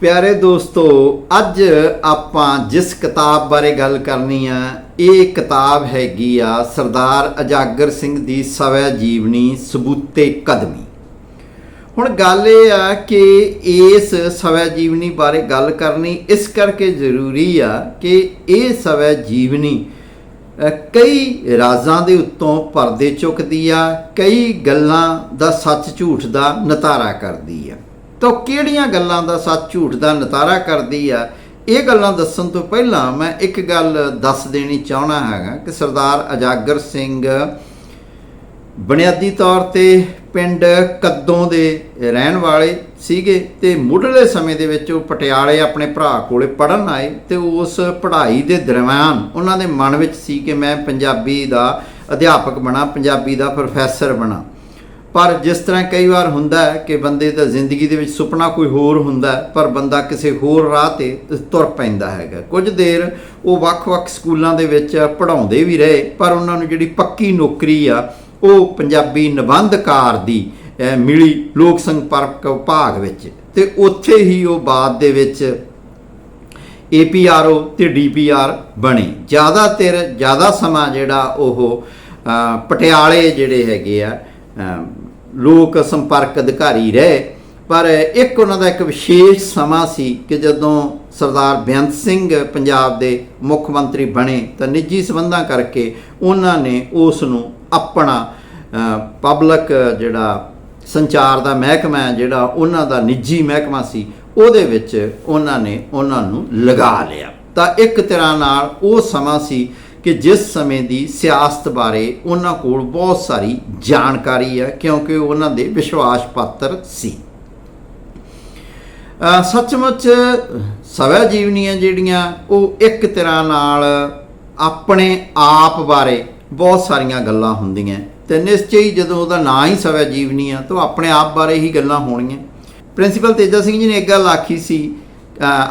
ਪਿਆਰੇ ਦੋਸਤੋ, ਅੱਜ ਆਪਾਂ ਜਿਸ ਕਿਤਾਬ ਬਾਰੇ ਗੱਲ ਕਰਨੀ ਆ, ਇਹ ਕਿਤਾਬ ਹੈਗੀ ਆ ਸਰਦਾਰ ਅਜਾਗਰ ਸਿੰਘ ਦੀ ਸਵੈ ਜੀਵਨੀ ਸਬੂਤੇ ਕਦਮੀ। ਹੁਣ ਗੱਲ ਇਹ ਆ ਕਿ ਇਸ ਸਵੈ ਜੀਵਨੀ ਬਾਰੇ ਗੱਲ ਕਰਨੀ ਇਸ ਕਰਕੇ ਜ਼ਰੂਰੀ ਆ ਕਿ ਇਹ ਸਵੈ ਜੀਵਨੀ ਕਈ ਰਾਜ਼ਾਂ ਦੇ ਉੱਤੋਂ ਪਰਦੇ ਚੁੱਕਦੀ ਆ, ਕਈ ਗੱਲਾਂ ਦਾ ਸੱਚ ਝੂਠ ਦਾ ਨਤਾਰਾ ਕਰਦੀ ਆ। ਤਾਂ ਕਿਹੜੀਆਂ ਗੱਲਾਂ ਦਾ ਸੱਚ ਝੂਠ ਦਾ ਨਤਾਰਾ ਕਰਦੀ ਆ? ਇਹ ਗੱਲਾਂ ਦੱਸਣ ਤੋਂ ਪਹਿਲਾਂ ਮੈਂ ਇੱਕ ਗੱਲ ਦੱਸ ਦੇਣੀ ਚਾਹਣਾ ਹੈਗਾ ਕਿ ਸਰਦਾਰ ਅਜਾਗਰ ਸਿੰਘ ਬੁਨਿਆਦੀ ਤੌਰ ਤੇ ਪਿੰਡ ਕੱਦੋਂ ਦੇ ਰਹਿਣ ਵਾਲੇ ਸੀਗੇ ਤੇ ਮੁੱਢਲੇ ਸਮੇਂ ਦੇ ਵਿੱਚ ਉਹ ਪਟਿਆਲੇ ਆਪਣੇ ਭਰਾ ਕੋਲੇ ਪੜਨ ਆਏ ਤੇ ਉਸ ਪੜ੍ਹਾਈ ਦੇ ਦਰਮਿਆਨ ਉਹਨਾਂ ਦੇ ਮਨ ਵਿੱਚ ਸੀ ਕਿ ਮੈਂ ਪੰਜਾਬੀ ਦਾ ਅਧਿਆਪਕ ਬਣਾ, ਪੰਜਾਬੀ ਦਾ ਪ੍ਰੋਫੈਸਰ ਬਣਾ। ਪਰ ਜਿਸ ਤਰ੍ਹਾਂ ਕਈ ਵਾਰ ਹੁੰਦਾ ਹੈ ਕਿ ਬੰਦੇ ਦਾ ਜ਼ਿੰਦਗੀ ਦੇ ਵਿੱਚ ਸੁਪਨਾ ਕੋਈ ਹੋਰ ਹੁੰਦਾ ਪਰ ਬੰਦਾ ਕਿਸੇ ਹੋਰ ਰਾਹ ਤੇ ਤੁਰ ਪੈਂਦਾ ਹੈਗਾ। ਕੁਝ ਦੇਰ ਉਹ ਵੱਖ-ਵੱਖ ਸਕੂਲਾਂ ਦੇ ਵਿੱਚ ਪੜ੍ਹਾਉਂਦੇ ਵੀ ਰਹੇ, ਪਰ ਉਹਨਾਂ ਨੂੰ ਜਿਹੜੀ ਪੱਕੀ ਨੌਕਰੀ ਆ, ਉਹ ਪੰਜਾਬੀ ਨਿਬੰਧਕਾਰ ਦੀ ਮਿਲੀ ਲੋਕ ਸੰਪਰਕ ਵਿਭਾਗ ਵਿੱਚ। ਤੇ ਉੱਥੇ ਹੀ ਉਹ ਬਾਅਦ ਦੇ ਵਿੱਚ APRO ਤੇ DPR ਬਣੇ। ਜ਼ਿਆਦਾਤਰ ਜ਼ਿਆਦਾ ਸਮਾਂ ਜਿਹੜਾ ਉਹ ਪਟਿਆਲੇ ਜਿਹੜੇ ਹੈਗੇ ਆ ਲੋਕ ਸੰਪਰਕ ਅਧਿਕਾਰੀ ਰਹੇ, ਪਰ ਇੱਕ ਉਹਨਾਂ ਦਾ ਇੱਕ ਵਿਸ਼ੇਸ਼ ਸਮਾਂ ਸੀ ਕਿ ਜਦੋਂ ਸਰਦਾਰ ਬੇਅੰਤ ਸਿੰਘ ਪੰਜਾਬ ਦੇ ਮੁੱਖ ਮੰਤਰੀ ਬਣੇ ਤਾਂ ਨਿੱਜੀ ਸਬੰਧਾਂ ਕਰਕੇ ਉਹਨਾਂ ਨੇ ਉਸ ਨੂੰ ਆਪਣਾ ਪਬਲਿਕ ਜਿਹੜਾ ਸੰਚਾਰ ਦਾ ਮਹਿਕਮਾ ਹੈ, ਜਿਹੜਾ ਉਹਨਾਂ ਦਾ ਨਿੱਜੀ ਮਹਿਕਮਾ ਸੀ, ਉਹਦੇ ਵਿੱਚ ਉਹਨਾਂ ਨੇ ਉਹਨਾਂ ਨੂੰ ਲਗਾ ਲਿਆ। ਤਾਂ ਇੱਕ ਤਰ੍ਹਾਂ ਨਾਲ ਉਹ ਸਮਾਂ ਸੀ ਕਿ ਜਿਸ ਸਮੇਂ ਦੀ ਸਿਆਸਤ ਬਾਰੇ ਉਹਨਾਂ ਕੋਲ ਬਹੁਤ ਸਾਰੀ ਜਾਣਕਾਰੀ ਹੈ, ਕਿਉਂਕਿ ਉਹਨਾਂ ਦੇ ਵਿਸ਼ਵਾਸ ਪਾਤਰ ਸੀ। ਸੱਚਮੁੱਚ ਸਵੈ ਜੀਵਨੀਆਂ ਜਿਹੜੀਆਂ, ਉਹ ਇੱਕ ਤਰ੍ਹਾਂ ਨਾਲ ਆਪਣੇ ਆਪ ਬਾਰੇ ਬਹੁਤ ਸਾਰੀਆਂ ਗੱਲਾਂ ਹੁੰਦੀਆਂ। ਤੇ ਨਿਸ਼ਚੈ ਹੀ ਜਦੋਂ ਉਹਦਾ ਨਾਂ ਹੀ ਸਵੈ ਜੀਵਨੀ ਆ, ਤਾਂ ਉਹ ਆਪਣੇ ਆਪ ਬਾਰੇ ਹੀ ਗੱਲਾਂ ਹੋਣਗੀਆਂ। ਪ੍ਰਿੰਸੀਪਲ ਤੇਜਾ ਸਿੰਘ ਜੀ ਨੇ ਇੱਕ ਗੱਲ ਆਖੀ ਸੀ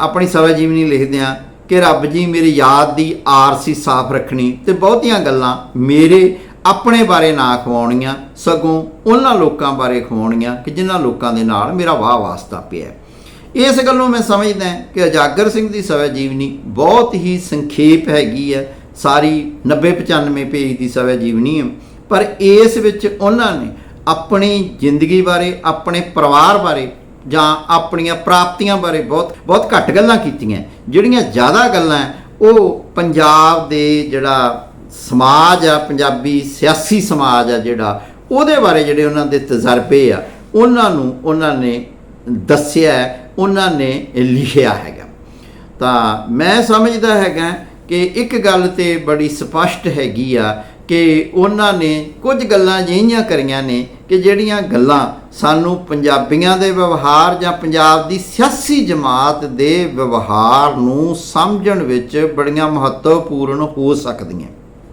ਆਪਣੀ ਸਵੈ ਜੀਵਨੀ ਲਿਖਦਿਆਂ ਕਿ ਰੱਬ ਜੀ ਮੇਰੀ ਯਾਦ ਦੀ ਆਰਸੀ ਸਾਫ਼ ਰੱਖਣੀ ਤੇ ਬਹੁਤੀਆਂ ਗੱਲਾਂ ਮੇਰੇ ਆਪਣੇ ਬਾਰੇ ਨਾ ਖਵਾਉਣੀਆਂ, ਸਗੋਂ ਉਹਨਾਂ ਲੋਕਾਂ ਬਾਰੇ ਖਵਾਉਣੀਆਂ ਕਿ ਜਿਨ੍ਹਾਂ ਲੋਕਾਂ ਦੇ ਨਾਲ ਮੇਰਾ ਵਾਹ ਵਾਸਤਾ ਪਿਆ ਹੈ। ਇਸ ਗੱਲੋਂ ਮੈਂ ਸਮਝਦਾ ਕਿ ਅਜਾਗਰ ਸਿੰਘ ਦੀ ਸਵੈ ਜੀਵਨੀ ਬਹੁਤ ਹੀ ਸੰਖੇਪ ਹੈਗੀ ਹੈ, ਸਾਰੀ 90 95 ਪੇਜ ਦੀ ਸਵੈ ਜੀਵਨੀ ਹੈ, ਪਰ ਇਸ ਵਿੱਚ ਉਹਨਾਂ ਨੇ ਆਪਣੀ ਜ਼ਿੰਦਗੀ ਬਾਰੇ, ਆਪਣੇ ਪਰਿਵਾਰ ਬਾਰੇ ਜਾਂ ਆਪਣੀਆਂ ਪ੍ਰਾਪਤੀਆਂ ਬਾਰੇ ਬਹੁਤ ਬਹੁਤ ਘੱਟ ਗੱਲਾਂ ਕੀਤੀਆਂ। ਜਿਹੜੀਆਂ ਜ਼ਿਆਦਾ ਗੱਲਾਂ ਉਹ ਪੰਜਾਬ ਦੇ ਜਿਹੜਾ ਸਮਾਜ ਆ, ਪੰਜਾਬੀ ਸਿਆਸੀ ਸਮਾਜ ਆ ਜਿਹੜਾ, ਉਹਦੇ ਬਾਰੇ ਜਿਹੜੇ ਉਹਨਾਂ ਦੇ ਤਜਰਬੇ ਆ, ਉਹਨਾਂ ਨੂੰ ਉਹਨਾਂ ਨੇ ਦੱਸਿਆ ਉਹਨਾਂ ਨੇ ਲਿਖਿਆ ਹੈਗਾ। ਤਾਂ ਮੈਂ ਸਮਝਦਾ ਹੈਗਾ ਕਿ ਇੱਕ ਗੱਲ ਤੇ ਬੜੀ ਸਪਸ਼ਟ ਹੈਗੀ ਆ ਕਿ ਉਹਨਾਂ ਨੇ ਕੁਝ ਗੱਲਾਂ ਅਜਿਹੀਆਂ ਕਰੀਆਂ ਨੇ ਕਿ ਜਿਹੜੀਆਂ ਗੱਲਾਂ ਸਾਨੂੰ ਪੰਜਾਬੀਆਂ ਦੇ ਵਿਵਹਾਰ ਜਾਂ ਪੰਜਾਬ ਦੀ ਸਿਆਸੀ ਜਮਾਤ ਦੇ ਵਿਵਹਾਰ ਨੂੰ ਸਮਝਣ ਵਿੱਚ ਬੜੀਆਂ ਮਹੱਤਵਪੂਰਨ ਹੋ ਸਕਦੀਆਂ।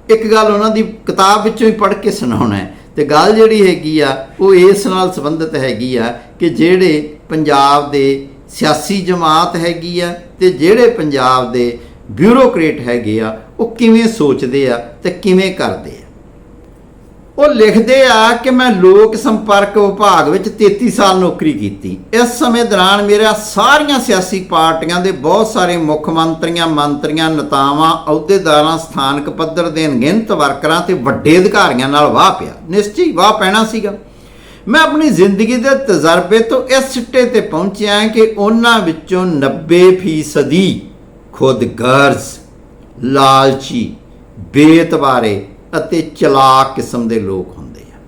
ਇੱਕ ਗੱਲ ਉਹਨਾਂ ਦੀ ਕਿਤਾਬ ਵਿੱਚੋਂ ਹੀ ਪੜ੍ਹ ਕੇ ਸੁਣਾਉਣਾ ਹੈ ਤੇ ਗੱਲ ਜਿਹੜੀ ਹੈਗੀ ਆ, ਉਹ ਇਸ ਨਾਲ ਸੰਬੰਧਿਤ ਹੈਗੀ ਆ ਕਿ ਜਿਹੜੇ ਪੰਜਾਬ ਦੇ ਸਿਆਸੀ ਜਮਾਤ ਹੈਗੀ ਆ ਤੇ ਜਿਹੜੇ ਪੰਜਾਬ ਦੇ ਬਿਊਰੋਕਰੇਟ ਹੈਗੇ ਆ, ਉਹ ਕਿਵੇਂ ਸੋਚਦੇ ਆ ਤੇ ਕਿਵੇਂ ਕਰਦੇ ਆ। ਉਹ ਲਿਖਦੇ ਆ ਕਿ ਮੈਂ ਲੋਕ ਸੰਪਰਕ ਵਿਭਾਗ ਵਿੱਚ 33 ਸਾਲ ਨੌਕਰੀ ਕੀਤੀ। ਇਸ ਸਮੇਂ ਦੌਰਾਨ ਮੇਰਾ ਸਾਰੀਆਂ ਸਿਆਸੀ ਪਾਰਟੀਆਂ ਦੇ ਬਹੁਤ ਸਾਰੇ ਮੁੱਖ ਮੰਤਰੀਆਂ ਮੰਤਰੀਆਂ, ਨੇਤਾਵਾਂ, ਅਹੁਦੇਦਾਰਾਂ, ਸਥਾਨਕ ਪੱਧਰ ਦੇ ਅਣਗਿਣਤ ਵਰਕਰਾਂ ਤੇ ਵੱਡੇ ਅਧਿਕਾਰੀਆਂ ਨਾਲ ਵਾਹ ਪਿਆ। ਨਿਸ਼ਚਿਤ ਵਾਹ ਪੈਣਾ ਸੀਗਾ। ਮੈਂ ਆਪਣੀ ਜ਼ਿੰਦਗੀ ਦੇ ਤਜਰਬੇ ਤੋਂ ਇਸ ਸਿੱਟੇ ਤੇ ਪਹੁੰਚਿਆ ਕਿ ਉਹਨਾਂ ਵਿੱਚੋਂ 90% ਖੁਦ ਗਰਜ਼, ਲਾਲਚੀ ਬੇਤਬਾਰੇ ਅਤੇ ਚਲਾਕ ਕਿਸਮ ਦੇ ਲੋਕ ਹੁੰਦੇ ਆ।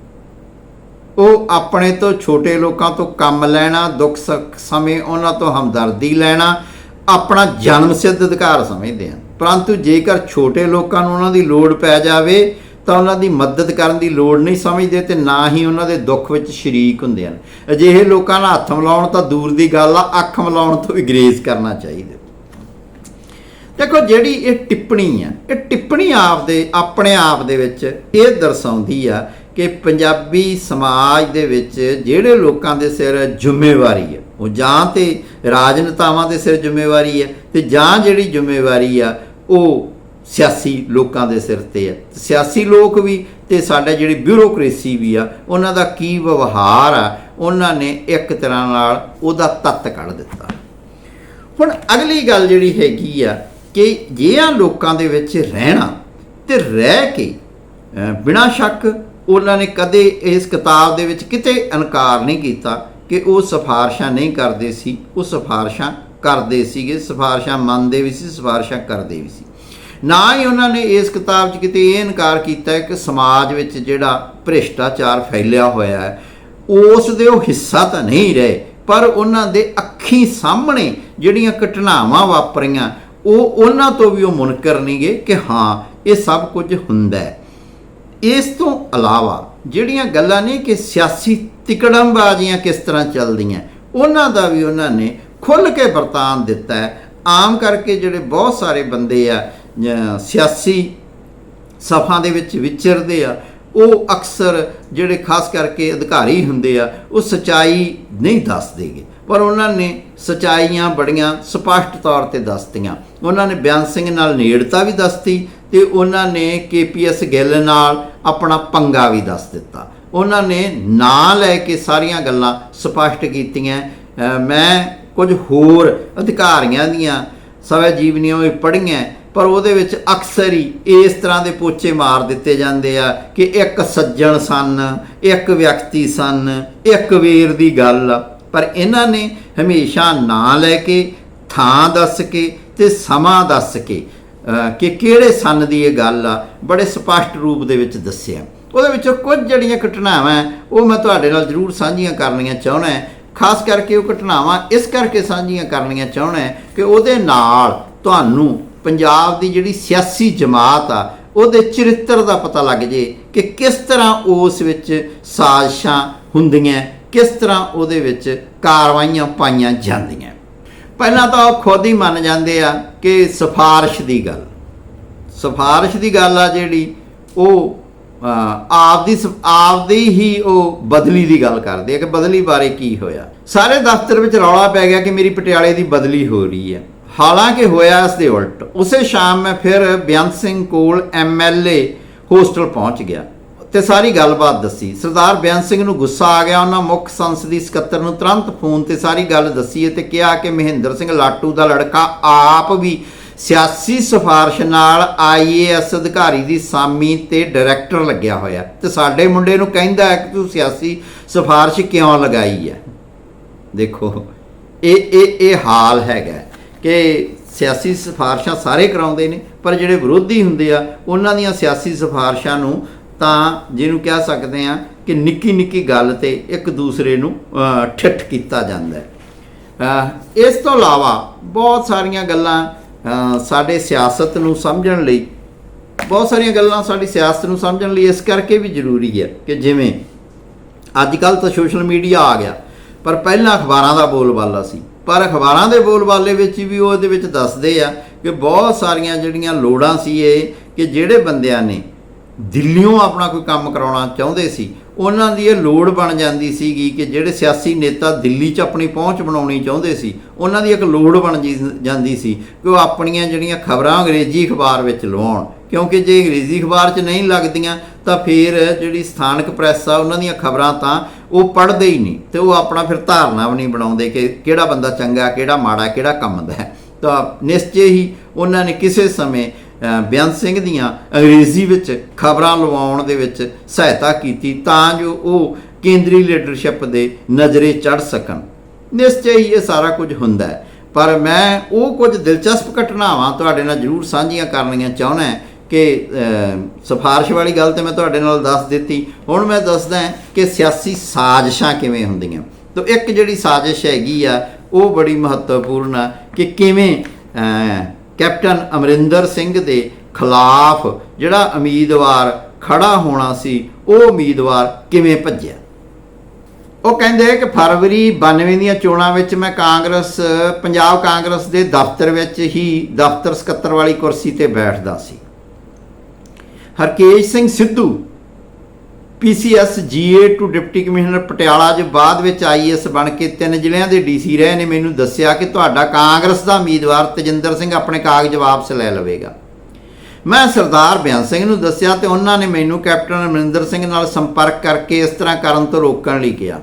ਉਹ ਆਪਣੇ ਤੋਂ ਛੋਟੇ ਲੋਕਾਂ ਤੋਂ ਕੰਮ ਲੈਣਾ, ਦੁੱਖ ਸੁੱਖ ਸਮੇਂ ਉਹਨਾਂ ਤੋਂ ਹਮਦਰਦੀ ਲੈਣਾ, ਆਪਣਾ ਜਨਮ ਸਿੱਧ ਅਧਿਕਾਰ ਸਮਝਦੇ ਹਨ। ਪਰੰਤੂ ਜੇਕਰ ਛੋਟੇ ਲੋਕਾਂ ਨੂੰ ਉਹਨਾਂ ਦੀ ਲੋੜ ਪੈ ਜਾਵੇ, ਤਾਂ ਉਹਨਾਂ ਦੀ ਮਦਦ ਕਰਨ ਦੀ ਲੋੜ ਨਹੀਂ ਸਮਝਦੇ ਤੇ ਨਾ ਹੀ ਉਹਨਾਂ ਦੇ ਦੁੱਖ ਵਿੱਚ ਸ਼ਰੀਕ ਹੁੰਦੇ ਹਨ। ਅਜਿਹੇ ਲੋਕਾਂ ਨਾਲ ਹੱਥ ਮਿਲਾਉਣ ਤਾਂ ਦੂਰ ਦੀ ਗੱਲ ਆ, ਅੱਖ ਮਿਲਾਉਣ ਤੋਂ ਵੀ ਗਰੇਜ਼ ਕਰਨਾ ਚਾਹੀਦਾ। ਦੇਖੋ ਜਿਹੜੀ ਇਹ ਟਿੱਪਣੀ ਆ, ਇਹ ਟਿੱਪਣੀ ਆਪ ਦੇ ਆਪਣੇ ਆਪ ਦੇ ਵਿੱਚ ਇਹ ਦਰਸਾਉਂਦੀ ਆ ਕਿ ਪੰਜਾਬੀ ਸਮਾਜ ਦੇ ਵਿੱਚ ਜਿਹੜੇ ਲੋਕਾਂ ਦੇ ਸਿਰ ਜ਼ਿੰਮੇਵਾਰੀ ਹੈ ਉਹ ਜਾਂ ਤੇ ਰਾਜਨੇਤਾਵਾਂ ਦੇ ਸਿਰ ਜ਼ਿੰਮੇਵਾਰੀ ਹੈ ਤੇ ਜਾਂ ਜਿਹੜੀ ਜ਼ਿੰਮੇਵਾਰੀ ਆ, ਉਹ ਸਿਆਸੀ ਲੋਕਾਂ ਦੇ ਸਿਰ ਤੇ ਹੈ ਸਿਆਸੀ ਲੋਕ ਵੀ ਤੇ ਸਾਡਾ ਜਿਹੜੀ ਬਿਊਰੋਕ੍ਰੇਸੀ ਵੀ ਆ, ਉਹਨਾਂ ਦਾ ਕੀ ਵਿਵਹਾਰ ਆ, ਉਹਨਾਂ ਨੇ ਇੱਕ ਤਰ੍ਹਾਂ ਨਾਲ ਉਹਦਾ ਤੱਤ ਕੱਢ ਦਿੱਤਾ। ਹੁਣ ਅਗਲੀ ਗੱਲ ਜਿਹੜੀ ਹੈਗੀ ਆ ਕਿ ਜੇ ਲੋਕਾਂ ਦੇ ਵਿੱਚ ਰਹਿਣਾ ਤੇ ਰਹਿ ਕੇ ਬਿਨਾਂ ਸ਼ੱਕ ਉਹਨਾਂ ਨੇ ਕਦੇ ਇਸ ਕਿਤਾਬ ਦੇ ਵਿੱਚ ਕਿਤੇ ਇਨਕਾਰ ਨਹੀਂ ਕੀਤਾ ਕਿ ਉਹ ਸਿਫਾਰਸ਼ਾਂ ਨਹੀਂ ਕਰਦੇ ਸੀ, ਉਹ ਸਿਫਾਰਸ਼ਾਂ ਕਰਦੇ ਸੀਗੇ, ਸਿਫਾਰਸ਼ਾਂ ਮੰਨਦੇ ਵੀ ਸੀ, ਸਿਫਾਰਸ਼ਾਂ ਕਰਦੇ ਵੀ ਸੀ। ਨਾ ਹੀ ਉਹਨਾਂ ਨੇ ਇਸ ਕਿਤਾਬ 'ਚ ਕਿਤੇ ਇਹ ਇਨਕਾਰ ਕੀਤਾ ਕਿ ਸਮਾਜ ਵਿੱਚ ਜਿਹੜਾ ਭ੍ਰਿਸ਼ਟਾਚਾਰ ਫੈਲਿਆ ਹੋਇਆ ਹੈ, ਉਸ ਦੇ ਉਹ ਹਿੱਸਾ ਤਾਂ ਨਹੀਂ ਰਹੇ, ਪਰ ਉਹਨਾਂ ਦੇ ਅੱਖੀਂ ਸਾਹਮਣੇ ਜਿਹੜੀਆਂ ਘਟਨਾਵਾਂ ਵਾਪਰੀਆਂ ਉਹ ਉਹਨਾਂ ਤੋਂ ਵੀ ਉਹ ਮੁਨਕਰ ਨਹੀਂਗੇ ਕਿ ਹਾਂ, ਇਹ ਸਭ ਕੁਝ ਹੁੰਦਾ ਹੈ। ਇਸ ਤੋਂ ਇਲਾਵਾ ਜਿਹੜੀਆਂ ਗੱਲਾਂ ਨੇ ਕਿ ਸਿਆਸੀ ਤਿਕੜਮਬਾਜ਼ੀਆਂ ਕਿਸ ਤਰ੍ਹਾਂ ਚੱਲਦੀਆਂ, ਉਹਨਾਂ ਦਾ ਵੀ ਉਹਨਾਂ ਨੇ ਖੁੱਲ੍ਹ ਕੇ ਵਰਤਾਨ ਦਿੱਤਾ ਹੈ। ਆਮ ਕਰਕੇ ਜਿਹੜੇ ਬਹੁਤ ਸਾਰੇ ਬੰਦੇ ਆ ਸਿਆਸੀ ਸਫਾਂ ਦੇ ਵਿੱਚ ਵਿਚਰਦੇ ਆ, ਉਹ ਅਕਸਰ ਜਿਹੜੇ ਖਾਸ ਕਰਕੇ ਅਧਿਕਾਰੀ ਹੁੰਦੇ ਆ, ਉਹ ਸਚਾਈ ਨਹੀਂ ਦੱਸਦੇਗੇ। ਪਰ ਉਹਨਾਂ ਨੇ ਸਚਾਈਆਂ ਬੜੀਆਂ ਸਪਸ਼ਟ ਤੌਰ ਤੇ ਦੱਸਤੀਆਂ। ਉਹਨਾਂ ਨੇ ਬਿਆਨ ਸਿੰਘ ਨਾਲ ਨੇੜਤਾ ਵੀ ਦੱਸਤੀ ਤੇ ਉਹਨਾਂ ਨੇ ਕੇਪੀਐਸ ਗਿੱਲ ਨਾਲ ਆਪਣਾ ਪੰਗਾ ਵੀ ਦੱਸ ਦਿੱਤਾ। ਉਹਨਾਂ ਨੇ ਨਾਂ ਲੈ ਕੇ ਸਾਰੀਆਂ ਗੱਲਾਂ ਸਪਸ਼ਟ ਕੀਤੀਆਂ। ਮੈਂ ਕੁਝ ਹੋਰ ਅਧਿਕਾਰੀਆਂ ਦੀਆਂ ਸਵੈ ਜੀਵਨੀਆਂ ਵੀ ਪੜ੍ਹੀਆਂ, ਪਰ ਉਹਦੇ ਵਿੱਚ ਅਕਸਰ ਹੀ ਇਸ ਤਰ੍ਹਾਂ ਦੇ ਪੋਚੇ ਮਾਰ ਦਿੱਤੇ ਜਾਂਦੇ ਆ ਕਿ ਇੱਕ ਸੱਜਣ ਸਨ, ਇੱਕ ਵਿਅਕਤੀ ਸਨ, ਇੱਕ ਵੇਰ ਦੀ ਗੱਲ। ਪਰ ਇਹਨਾਂ ਨੇ ਹਮੇਸ਼ਾ ਨਾਂ ਲੈ ਕੇ ਥਾਂ ਦੱਸ ਕੇ ਤੇ ਸਮਾਂ ਦੱਸ ਕੇ ਕਿ ਕਿਹੜੇ ਸੰਨ ਦੀ ਇਹ ਗੱਲ ਆ ਬੜੇ ਸਪਸ਼ਟ ਰੂਪ ਦੇ ਵਿੱਚ ਦੱਸਿਆ। ਉਹਦੇ ਵਿੱਚੋਂ ਕੁਝ ਜਿਹੜੀਆਂ ਘਟਨਾਵਾਂ ਹੈ, ਉਹ ਮੈਂ ਤੁਹਾਡੇ ਨਾਲ ਜ਼ਰੂਰ ਸਾਂਝੀਆਂ ਕਰਨੀਆਂ ਚਾਹੁੰਦਾ ਹਾਂ। ਖਾਸ ਕਰਕੇ ਉਹ ਘਟਨਾਵਾਂ ਇਸ ਕਰਕੇ ਸਾਂਝੀਆਂ ਕਰਨੀਆਂ ਚਾਹੁੰਦਾ ਹਾਂ ਕਿ ਉਹਦੇ ਨਾਲ ਤੁਹਾਨੂੰ ਪੰਜਾਬ ਦੀ ਜਿਹੜੀ ਸਿਆਸੀ ਜਮਾਤ ਆ ਉਹਦੇ ਚਰਿੱਤਰ ਦਾ ਪਤਾ ਲੱਗ ਜੇ ਕਿ ਕਿਸ ਤਰ੍ਹਾਂ ਉਸ ਵਿੱਚ ਸਾਜ਼ਿਸ਼ਾਂ ਹੁੰਦੀਆਂ। ਕਿਸ ਤਰ੍ਹਾਂ ਉਹਦੇ ਵਿੱਚ ਕਾਰਵਾਈਆਂ ਪਾਈਆਂ ਜਾਂਦੀਆਂ। ਪਹਿਲਾਂ ਤਾਂ ਉਹ ਖੁਦ ਹੀ ਮੰਨ ਜਾਂਦੇ ਆ ਕਿ ਸਿਫਾਰਿਸ਼ ਦੀ ਗੱਲ। ਸਿਫਾਰਿਸ਼ ਦੀ ਗੱਲ ਆ ਜਿਹੜੀ, ਉਹ ਆਪਦੀ ਸ- ਆਪਦੀ ਹੀ ਉਹ ਬਦਲੀ ਦੀ ਗੱਲ ਕਰਦੇ ਆ ਕਿ ਬਦਲੀ ਬਾਰੇ ਕੀ ਹੋਇਆ। ਸਾਰੇ ਦਫ਼ਤਰ ਵਿੱਚ ਰੌਲਾ ਪੈ ਗਿਆ ਕਿ ਮੇਰੀ ਪਟਿਆਲੇ ਦੀ ਬਦਲੀ ਹੋ ਰਹੀ ਹੈ। ਹਾਲਾਂਕਿ ਹੋਇਆ ਇਸ ਦੇ ਉਲਟ। ਉਸੇ ਸ਼ਾਮ ਮੈਂ ਫਿਰ ਬੇਅੰਤ ਸਿੰਘ ਕੋਲ ਐਮਐਲਏ ਹੋਸਟਲ ਪਹੁੰਚ ਗਿਆ। ਤੇ ਸਾਰੀ ਗੱਲਬਾਤ ਦੱਸੀ। ਸਰਦਾਰ ਬੇਅੰਤ ਸਿੰਘ ਨੂੰ ਗੁੱਸਾ ਆ ਗਿਆ। ਉਹਨਾਂ ਮੁੱਖ ਸੰਸਦੀ ਸਕੱਤਰ ਨੂੰ ਤੁਰੰਤ ਫੋਨ ਤੇ ਸਾਰੀ ਗੱਲ ਦੱਸੀ ਤੇ ਕਿਹਾ ਕਿ ਮਹਿੰਦਰ ਸਿੰਘ ਲਾਟੂ ਦਾ ਲੜਕਾ ਆਪ ਵੀ ਸਿਆਸੀ ਸਿਫਾਰਿਸ਼ ਨਾਲ ਆਈਏਐਸ ਅਧਿਕਾਰੀ ਦੀ ਸਾਮੀ ਤੇ ਡਾਇਰੈਕਟਰ ਲੱਗਿਆ ਹੋਇਆ। ਤੇ ਸਾਡੇ ਮੁੰਡੇ ਨੂੰ ਕਹਿੰਦਾ ਹੈ ਕਿ ਤੂੰ ਸਿਆਸੀ ਸਿਫਾਰਿਸ਼ ਕਿਉਂ ਲਗਾਈ ਹੈ? ਦੇਖੋ, ਇਹ ਇਹ ਇਹ ਹਾਲ ਹੈਗਾ ਕਿ ਸਿਆਸੀ ਸਿਫਾਰਿਸ਼ਾਂ ਸਾਰੇ ਕਰਾਉਂਦੇ ਨੇ, ਪਰ ਜਿਹੜੇ ਵਿਰੋਧੀ ਹੁੰਦੇ ਆ, ਉਹਨਾਂ ਦੀਆਂ ਸਿਆਸੀ ਸਿਫਾਰਿਸ਼ਾਂ ਨੂੰ ਤਾਂ ਜਿਹਨੂੰ ਕਹਿ ਸਕਦੇ ਆ ਕਿ ਨਿੱਕੀ ਨਿੱਕੀ ਗੱਲ ਤੇ ਇੱਕ ਦੂਸਰੇ ਨੂੰ ਅਹ, ਠਿੱਠ ਕੀਤਾ ਜਾਂਦਾ ਹੈ। ਇਸ ਤੋਂ ਇਲਾਵਾ ਬਹੁਤ ਸਾਰੀਆਂ ਗੱਲਾਂ ਸਾਡੇ ਸਿਆਸਤ ਨੂੰ ਸਮਝਣ ਲਈ ਬਹੁਤ ਸਾਰੀਆਂ ਗੱਲਾਂ ਸਾਡੀ ਸਿਆਸਤ ਨੂੰ ਸਮਝਣ ਲਈ ਇਸ ਕਰਕੇ ਵੀ ਜ਼ਰੂਰੀ ਹੈ ਕਿ ਜਿਵੇਂ ਅੱਜ ਕੱਲ ਤਾਂ ਸੋਸ਼ਲ ਮੀਡੀਆ ਆ ਗਿਆ ਪਰ ਪਹਿਲਾਂ ਅਖਬਾਰਾਂ ਦਾ ਬੋਲਬਾਲਾ ਸੀ। ਪਰ ਅਖਬਾਰਾਂ ਦੇ ਬੋਲਬਾਲੇ ਵਿੱਚ ਵੀ ਉਹ ਇਹਦੇ ਵਿੱਚ ਦੱਸਦੇ ਆ ਕਿ ਬਹੁਤ ਸਾਰੀਆਂ ਜਿਹੜੀਆਂ ਲੋੜਾਂ ਸੀ ਇਹ ਕਿ ਜਿਹੜੇ ਬੰਦਿਆਂ ਨੇ ਦਿੱਲੀੋਂ ਆਪਣਾ ਕੋਈ ਕੰਮ ਕਰਾਉਣਾ ਚਾਹੁੰਦੇ ਸੀ, ਉਹਨਾਂ ਦੀ ਇਹ ਲੋੜ ਬਣ ਜਾਂਦੀ ਸੀਗੀ ਕਿ ਜਿਹੜੇ ਸਿਆਸੀ ਨੇਤਾ ਦਿੱਲੀ 'ਚ ਆਪਣੀ ਪਹੁੰਚ ਬਣਾਉਣੀ ਚਾਹੁੰਦੇ ਸੀ, ਉਹਨਾਂ ਦੀ ਇੱਕ ਲੋੜ ਬਣ ਜੀ- ਜਾਂਦੀ ਸੀ ਕਿ ਉਹ ਆਪਣੀਆਂ ਜਿਹੜੀਆਂ ਖਬਰਾਂ ਅੰਗਰੇਜ਼ੀ ਅਖਬਾਰ ਵਿੱਚ ਲਵਾਉਣ। ਕਿਉਂਕਿ ਜੇ ਅੰਗਰੇਜ਼ੀ ਅਖਬਾਰ 'ਚ ਨਹੀਂ ਲੱਗਦੀਆਂ, ਤਾਂ ਫਿਰ ਜਿਹੜੀ ਸਥਾਨਕ ਪ੍ਰੈਸ ਆ, ਉਹਨਾਂ ਦੀਆਂ ਖਬਰਾਂ ਤਾਂ ਉਹ ਪੜ੍ਹਦੇ ਹੀ ਨਹੀਂ ਤੇ ਉਹ ਆਪਣਾ ਫਿਰ ਧਾਰਨਾ ਵੀ ਨਹੀਂ ਬਣਾਉਂਦੇ ਕਿ ਕਿਹੜਾ ਬੰਦਾ ਚੰਗਾ, ਕਿਹੜਾ ਮਾੜਾ, ਕਿਹੜਾ ਕੰਮ ਦਾ ਤਾਂ ਨਿਸ਼ਚੇ ਹੀ ਉਹਨਾਂ ਨੇ ਕਿਸੇ ਸਮੇਂ ਅ, ਬੇਅੰਤ ਸਿੰਘ ਦੀਆਂ ਅੰਗਰੇਜ਼ੀ ਵਿੱਚ ਖਬਰਾਂ ਲਵਾਉਣ ਦੇ ਵਿੱਚ ਸਹਾਇਤਾ ਕੀਤੀ ਤਾਂ ਜੋ ਉਹ ਕੇਂਦਰੀ ਲੀਡਰਸ਼ਿਪ ਦੇ ਨਜ਼ਰੇ ਚੜ ਸਕਣ। ਨਿਸ਼ਚੈ ਹੀ ਇਹ ਸਾਰਾ ਕੁਝ ਹੁੰਦਾ ਹੈ। ਪਰ ਮੈਂ ਉਹ ਕੁਝ ਦਿਲਚਸਪ ਘਟਨਾਵਾਂ ਤੁਹਾਡੇ ਨਾਲ ਜ਼ਰੂਰ ਸਾਂਝੀਆਂ ਕਰਨੀਆਂ ਚਾਹੁੰਦਾ ਕਿ ਅ, ਸਿਫਾਰਿਸ਼ ਵਾਲੀ ਗੱਲ ਤੇ ਮੈਂ ਤੁਹਾਡੇ ਨਾਲ ਦੱਸ ਦਿੱਤੀ। ਹੁਣ ਮੈਂ ਦੱਸਦਾ ਕਿ ਸਿਆਸੀ ਸਾਜ਼ਿਸ਼ਾਂ ਕਿਵੇਂ ਹੁੰਦੀਆਂ। ਤਾਂ ਇੱਕ ਜਿਹੜੀ ਸਾਜ਼ਿਸ਼ ਹੈਗੀ ਆ ਉਹ ਬੜੀ ਮਹੱਤਵਪੂਰਨ ਆ ਕਿ ਕਿਵੇਂ ਕੈਪਟਨ ਅਮਰਿੰਦਰ ਸਿੰਘ ਦੇ ਖਿਲਾਫ ਜਿਹੜਾ ਉਮੀਦਵਾਰ ਖੜਾ ਹੋਣਾ ਸੀ, ਉਹ ਉਮੀਦਵਾਰ ਕਿਵੇਂ ਭੱਜਿਆ? ਉਹ ਕਹਿੰਦੇ ਕਿ ਫਰਵਰੀ 92 ਦੀਆਂ ਚੋਣਾਂ ਵਿੱਚ ਮੈਂ ਕਾਂਗਰਸ, ਪੰਜਾਬ ਕਾਂਗਰਸ ਦੇ ਦਫ਼ਤਰ ਵਿੱਚ ਹੀ ਦਫ਼ਤਰ ਸਕੱਤਰ ਵਾਲੀ ਕੁਰਸੀ ਤੇ ਬੈਠਦਾ ਸੀ। Harkesh Singh Sidhu PCS GA to deputy commissioner Patiala ਜੋ ਬਾਅਦ ਵਿੱਚ ਆਈਐਸ ਬਣ ਕੇ ਤਿੰਨ ਜ਼ਿਲ੍ਹਿਆਂ ਦੇ ਡੀਸੀ ਰਹੇ ਨੇ। ਮੈਨੂੰ ਦੱਸਿਆ ਕਿ ਤੁਹਾਡਾ ਕਾਂਗਰਸ ਦਾ ਉਮੀਦਵਾਰ ਤਜਿੰਦਰ ਸਿੰਘ ਆਪਣੇ ਕਾਗਜ਼ ਵਾਪਸ ਲੈ ਲਵੇਗਾ। ਮੈਂ ਸਰਦਾਰ ਬਿਆਨ ਸਿੰਘ ਨੂੰ ਦੱਸਿਆ ਤੇ ਉਹਨਾਂ ਨੇ ਮੈਨੂੰ ਕੈਪਟਨ ਅਮਰਿੰਦਰ ਸਿੰਘ ਨਾਲ ਸੰਪਰਕ ਕਰਕੇ ਇਸ ਤਰ੍ਹਾਂ ਕਰਨ ਤੋਂ ਰੋਕਣ ਲਈ ਕਿਹਾ।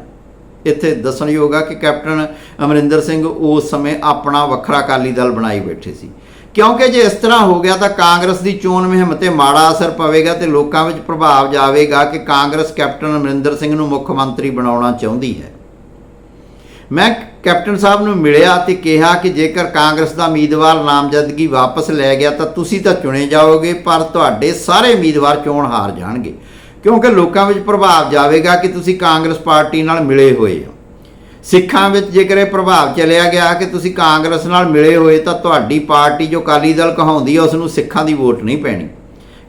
ਇੱਥੇ ਦੱਸਣਯੋਗ ਆ ਕਿ ਕੈਪਟਨ ਅਮਰਿੰਦਰ ਸਿੰਘ ਉਸ ਸਮੇਂ ਆਪਣਾ ਵੱਖਰਾ ਅਕਾਲੀ ਦਲ ਬਣਾਈ ਬੈਠੇ ਸੀ। ਕਿਉਂਕਿ ਜੇ ਇਸ ਤਰ੍ਹਾਂ ਹੋ ਗਿਆ ਤਾਂ ਕਾਂਗਰਸ ਦੀ ਚੋਣ ਮੁਹਿੰਮ ਤੇ ਮਾੜਾ ਅਸਰ ਪਵੇਗਾ ਤੇ ਲੋਕਾਂ ਵਿੱਚ ਪ੍ਰਭਾਵ ਜਾਵੇਗਾ ਕਿ ਕਾਂਗਰਸ ਕੈਪਟਨ ਅਮਰਿੰਦਰ ਸਿੰਘ ਨੂੰ ਮੁੱਖ ਮੰਤਰੀ ਬਣਾਉਣਾ ਚਾਹੁੰਦੀ ਹੈ। ਮੈਂ ਕੈਪਟਨ ਸਾਹਿਬ ਨੂੰ ਮਿਲਿਆ ਤੇ ਕਿਹਾ ਕਿ ਜੇਕਰ ਕਾਂਗਰਸ ਦਾ ਉਮੀਦਵਾਰ ਨਾਮਜ਼ਦਗੀ ਵਾਪਸ ਲੈ ਗਿਆ ਤਾਂ ਤੁਸੀਂ ਤਾਂ ਚੁਣੇ ਜਾਓਗੇ, ਪਰ ਤੁਹਾਡੇ ਸਾਰੇ ਉਮੀਦਵਾਰ ਚੋਣ ਹਾਰ ਜਾਣਗੇ। ਕਿਉਂਕਿ ਲੋਕਾਂ ਵਿੱਚ ਪ੍ਰਭਾਵ ਜਾਵੇਗਾ ਕਿ ਤੁਸੀਂ ਕਾਂਗਰਸ ਪਾਰਟੀ ਨਾਲ ਮਿਲੇ ਹੋਏ ਹੋ। ਸਿੱਖਾਂ ਵਿੱਚ ਜੇਕਰ ਇਹ ਪ੍ਰਭਾਵ ਚਲਿਆ ਗਿਆ ਕਿ ਤੁਸੀਂ ਕਾਂਗਰਸ ਨਾਲ ਮਿਲੇ ਹੋਏ ਤਾਂ ਤੁਹਾਡੀ ਪਾਰਟੀ ਜੋ ਅਕਾਲੀ ਦਲ ਕਹਾਉਂਦੀ ਹੈ ਉਸ ਨੂੰ ਸਿੱਖਾਂ ਦੀ ਵੋਟ ਨਹੀਂ ਪੈਣੀ।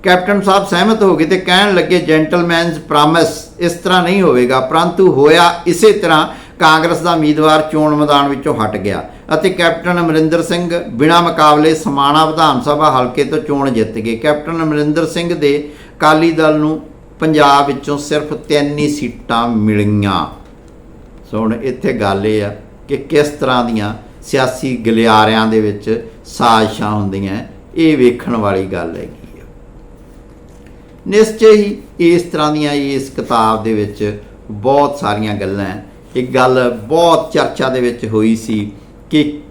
ਕੈਪਟਨ ਸਾਹਿਬ ਸਹਿਮਤ ਹੋ ਗਏ ਤੇ ਕਹਿਣ ਲੱਗੇ ਜੈਂਟਲਮੈਨਸ ਪ੍ਰੋਮਿਸ ਇਸ ਤਰ੍ਹਾਂ ਨਹੀਂ ਹੋਵੇਗਾ, ਪਰੰਤੂ ਹੋਇਆ ਇਸੇ ਤਰ੍ਹਾਂ ਕਾਂਗਰਸ ਦਾ ਉਮੀਦਵਾਰ ਚੋਣ ਮੈਦਾਨ ਵਿੱਚੋਂ ਹਟ ਗਿਆ ਅਤੇ ਕੈਪਟਨ ਅਮਰਿੰਦਰ ਸਿੰਘ ਬਿਨਾਂ ਮੁਕਾਬਲੇ ਸਮਾਣਾ ਵਿਧਾਨ ਸਭਾ ਹਲਕੇ ਤੋਂ ਚੋਣ ਜਿੱਤ ਗਏ। ਕੈਪਟਨ ਅਮਰਿੰਦਰ ਸਿੰਘ ਦੇ ਅਕਾਲੀ ਦਲ ਨੂੰ ਪੰਜਾਬ ਵਿੱਚੋਂ ਸਿਰਫ ਤਿੰਨ ਹੀ ਸੀਟਾਂ ਮਿਲੀਆਂ। ਸੋ ਹੁਣ ਇੱਥੇ ਗੱਲ ਇਹ ਆ ਕਿ ਕਿਸ ਤਰ੍ਹਾਂ ਦੀਆਂ ਸਿਆਸੀ ਗਲਿਆਰਿਆਂ ਦੇ ਵਿੱਚ ਸਾਜ਼ਿਸ਼ਾਂ ਹੁੰਦੀਆਂ, ਇਹ ਵੇਖਣ ਵਾਲੀ ਗੱਲ ਹੈਗੀ ਆ। ਨਿਸ਼ਚੈ ਹੀ ਇਸ ਤਰ੍ਹਾਂ ਦੀਆਂ ਇਸ ਕਿਤਾਬ ਦੇ ਵਿੱਚ ਬਹੁਤ ਸਾਰੀਆਂ ਗੱਲਾਂ ਇੱਕ ਗੱਲ ਬਹੁਤ ਚਰਚਾ ਦੇ ਵਿੱਚ ਹੋਈ ਸੀ ਕਿ